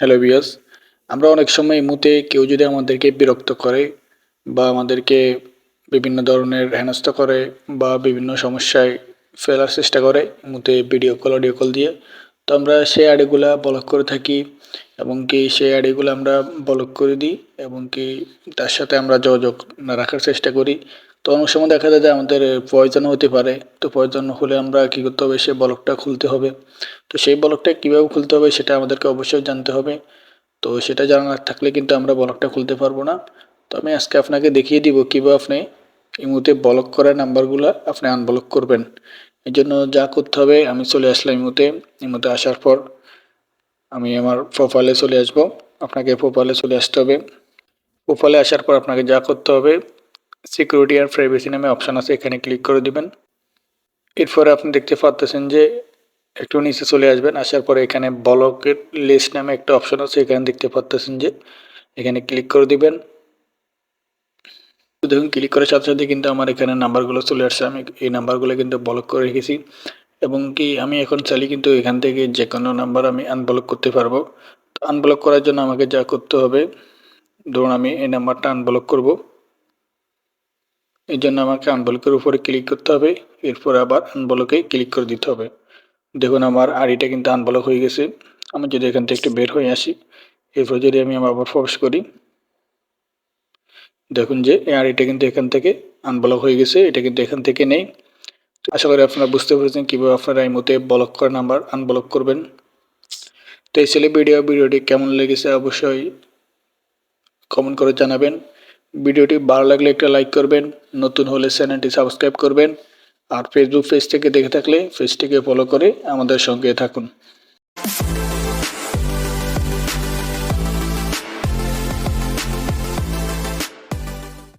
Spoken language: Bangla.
হ্যালো বিয়স আমরা অনেক সময় মুতে কেউ যদি আমাদেরকে বিরক্ত করে বা আমাদেরকে বিভিন্ন ধরনের হেনস্থা করে বা বিভিন্ন সমস্যায় ফেলার চেষ্টা করে মুতে ভিডিও কল অডিও কল দিয়ে, তো আমরা সেই আইডিগুলা ব্লক করে থাকি এবং কি সেই আইডিগুলো আমরা ব্লক করে দিই এবং কি তার সাথে আমরা যোগাযোগ রাখার চেষ্টা করি। তো অনেক সময় দেখা যায় যে আমাদের প্রয়োজন হতে পারে। তো প্রয়োজন হলে আমরা কী করতে হবে? সেই ব্লকটা খুলতে হবে। তো সেই ব্লকটা কীভাবে খুলতে হবে সেটা আমাদেরকে অবশ্যই জানতে হবে। তো সেটা জানা থাকলে কিন্তু আমরা ব্লকটা খুলতে পারব না। তো আমি আজকে আপনাকে দেখিয়ে দিব কীভাবে আপনি এই মুহূর্তে ব্লক করা নাম্বারগুলো আপনি আনব্লক করবেন। এর জন্য যা করতে হবে, আমি চলে আসলাম এই মুহূর্তে। এই মুহূর্তে আসার পর আমি আমার প্রোফাইলে চলে আসব। আপনাকে প্রোফাইলে চলে আসতে হবে। প্রোফাইলে আসার পর আপনাকে যা করতে হবে সিকিউরিটি আর প্রাইভেসি নামে অপশান আছে, এখানে ক্লিক করে দিবেন। এরপরে আপনি দেখতে পাচ্ছেন যে একটু নিচে চলে আসবেন, আসার পরে এখানে ব্লকের লিস্ট নামে একটা অপশন আছে, এখানে দেখতে পাচ্ছেন যে এখানে ক্লিক করে দিবেন। দেখুন ক্লিক করার সাথে সাথে কিন্তু আমার এখানে নাম্বারগুলো চলে আসছে, আমি এই নাম্বারগুলো কিন্তু ব্লক করে রেখেছি। এবং কি, আমি এখন চাইলে কিন্তু এখান থেকে যে কোনো নাম্বার আমি আনব্লক করতে পারব। আনব্লক করার জন্য আমাকে যা করতে হবে, ধরুন আমি এই নাম্বারটা আনব্লক করব। এই জন্য আমাকে আনব্লকের উপরে ক্লিক করতে হবে। এরপর আবার আনব্লকে ক্লিক করে দিতে হবে। দেখুন, আমার আড়িটা কিন্তু আনব্লক হয়ে গেছে। আমি যদি এখান থেকে একটু বের হয়ে আসি, এরপর যদি আমি আমার আবার প্রবেশ করি, দেখুন যে এই আড়িটা কিন্তু এখান থেকে আনব্লক হয়ে গেছে। এটা কিন্তু এখান থেকে নেই। আশা করি আপনারা বুঝতে পেরেছেন কীভাবে আপনারা এই মতে ব্লক করা নাম্বার আনব্লক করবেন। তো এই ছেলে ভিডিও ভিডিওটি কেমন লেগেছে অবশ্যই কমেন্ট করে জানাবেন। ভিডিওটি ভালো লাগলে একটা লাইক করবেন, নতুন হলে চ্যানেলটি সাবস্ক্রাইব করবেন, আর ফেসবুক পেজ থেকে দেখে থাকলে পেজটিকে ফলো করে আমাদের সঙ্গে থাকুন।